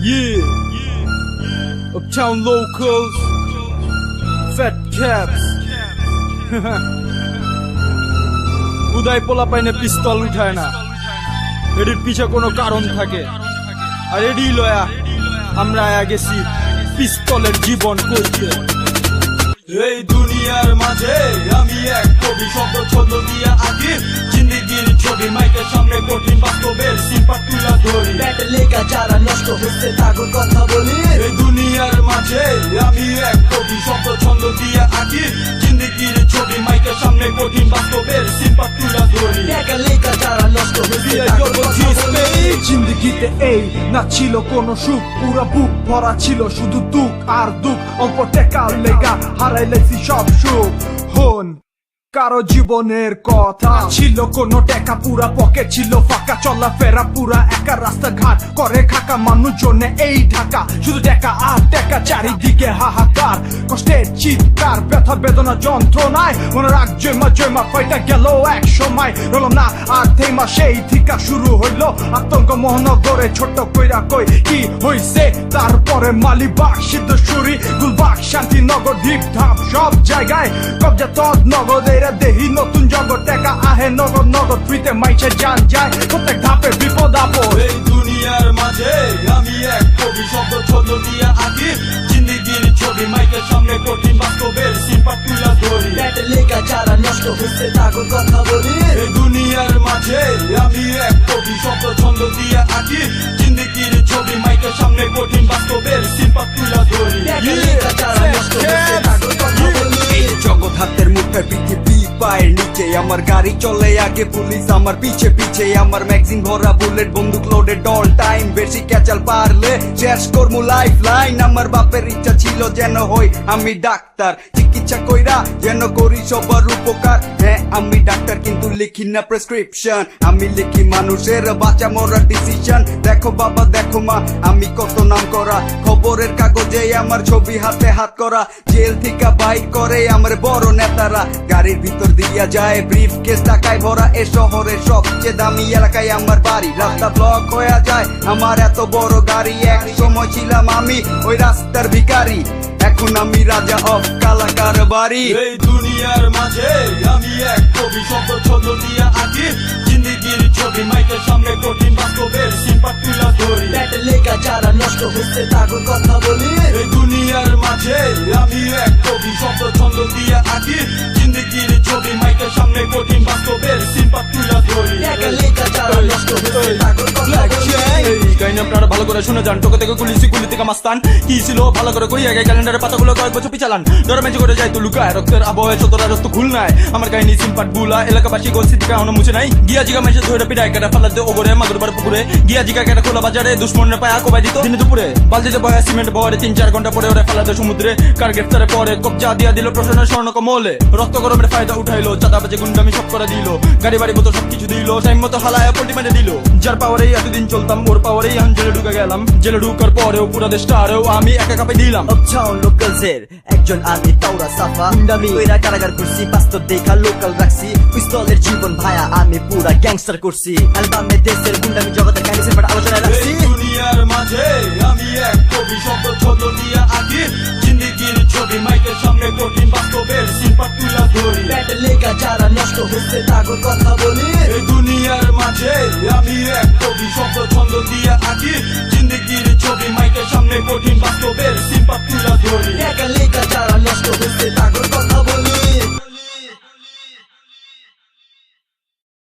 Yeah. Uptown locals. Fat caps. উদয় পোলা পাইনে পিস্তল উঠায় না এটির পিছে কোনো কারণ থাকে আর এডি লয়া, আমরা গেছি পিস্তলের জীবন করতে এই দুনিয়ার মাঝে আমি এক কবি, শব্দ ছন্দ দিয়া আঁকি জিন্দিগির ছবি মাইকের সামনে কঠিন বাস্তবের সিম্পাত তুলা ধরি জিন্দগিতে এই না ছিল কোনো সুখ, পুরো বুক ভরা ছিল শুধু দুঃখ আর দুঃখ। অল্প টেকার লেগা হারাইলেছি সব সুখ। হন। কারও জীবনের কথা। ছিল কোনো টাকা, পুরা পকেট ছিল ফাঁকা। চলা ফেরা পুরা একা, রাস্তাঘাট করে খাকা। মানুষজনে এই ঢাকা, শুধু টাকা আর টাকা। চারিদিকে হাহাকার, কষ্টের চিৎকার, ব্যথা বেদনা যন্ত্রণায়। মনে রাখ জয়মা জয়মা কয়টা গেল এক সময়। রল না আর থেমা সেই থিকা শুরু হইল। আতঙ্ক মহানগরে ছোট কইরা কই, কি হইছে? তারপরে মালিবাগ, সিদ্ধেশ্বরী, গুলবাগ, শান্তিনগর দ্বীপ ধাপ সব জায়গায় কবজা তদ নগদ এরা দেহি নতুন জগৎ টেকা আহে নগদ নগদ ফ্রিতে মাইছে যান যায়। প্রত্যেক ধাপে বিপদ আপদ। এই দুনিয়ার মাঝে আমি এক কবি শব্দ ছন্দ দিয়া আঁকি। জিন্দিগির ছবি মাইকের সামনে কঠিন বাস্তবের সিম্পাত তুলা ধরি। লেখা যারা নষ্ট হচ্ছে তাগো কথা বলি। এই দুনিয়ার মাঝে আমার গাড়ি চলে, আগে পুলিশ আমার পিছে পিছে, আমার ম্যাগজিন ভরা বুলেট বন্দুক লোডেড অল টাইম বেশি ক্যাচাল পারলে শেষ করব লাইফ লাইন আমার বাপের ইচ্ছা ছিল যেন হই আমি ডাক্তার চিকিৎসা কইরা যেন করি সবার উপকার। হ্যাঁ আমি ডাক্তার, কিন্তু লিখি না প্রেসক্রিপশন আমি লিখি মানুষের বাঁচা মরার ডিসিশন দেখো বাবা, দেখো মা, আমি কত নাম করা। খবরের কাগজে আমার ছবি হাতে হাত করা। জেল থেকে বাইক করে আমার বড় নেতারা। গাড়ির ভিতর দিয়া যায় ব্রিফ কেস টাকায় ভরা। এ শহরের সবচেয়ে দামি এলাকায় আমার বাড়ি। রাস্তা ব্লক হয়ে যায়। আমার এত বড় গাড়ি, এক সময় ছিলাম আমি ওই রাস্তার ভিখারি। এখন আমি রাজা অফ কালাকার বাড়ি। এই দুনিয়ার মাঝে আমি এক কবি শব্দ ছন্দ নিয়ে আঁকি। জিন্দিগির ছবি মাইকের সামনে কঠিন বাস্তবের সিম্পাত তুলা ধরি। লেখা যারা নষ্ট হচ্ছে তাগো কথা বলি। এই দুনিয়ার মাঝে ভালো করে শুনে যান। টোকে থেকে গুলি থেকে মাস্তান। কি ছিল? ভালো করে কই আগে ক্যালেন্ডারের পাতাগুলো কয়েক বছর পিছালান ডরে মেজে করে যাই তো লুকায়। রক্তের আবহাওয়া সতরা রক্ত খুল নাই। আমার কাহিনী সিম্পাট বুলা এলাকাবাসী গোল সিটিকা এখনও মুছে নাই। গিয়া জিগা মেসে ধরে পিটায় কেটে ফালাতে ওগরে মাগুরবার পুকুরে। গিয়া জিগা কেটে খোলা বাজারে দুশ্মনের পায় আকোবাই দিত। দিনে দুপুরে বালতিতে বয়া সিমেন্ট বয়ারে তিন চার ঘণ্টা পরে ওরে ফেলাতে সমুদ্রে। কার গ্রেফতারে পরে কবজা দিয়া দিল প্রশাসনের স্বর্ণ কমলে। রক্ত গরমের ফায়দা উঠাইলো চাঁদা বাজে গুন্ডামি সব করে দিল। গাড়ি বাড়ি মতো সবকিছু দিল টাইম মতো হালায় পল্টি মেরে দিল। যার পাওয়ারেই এতদিন চলতাম, ওর পাওয়ারেই এখন জেলে ঢুকে গেলাম। জেলে ঢুকার পরেও পুরো দেশটা আরেও আমি একা কাপে দিলাম। আপটাউন লোকালসের একজন আর্মি তাওরা সাফা। গুন্ডামি কইরা কারাগার করছি বাস্তব দেখা লোকাল রাখছি। পিস্তলের জীবন ভায়া আমি পুরা গ্যাংস্টার করছি। অ্যালবামে দেশের গুন্ডামি জগতের কাহিনী সেপাট আলোচনায় রাখছি। দুনিয়ার মাঝে আমি এক কবি শব্দ ছন্দ দিয়া আঁকি। জিন্দিগির ছবি মাইকের সামনে কঠিন বাস্তবের সিম্পাত তুলা ধরি। ব্যাটে যারা নষ্ট হচ্ছে তাগো কথা বলি।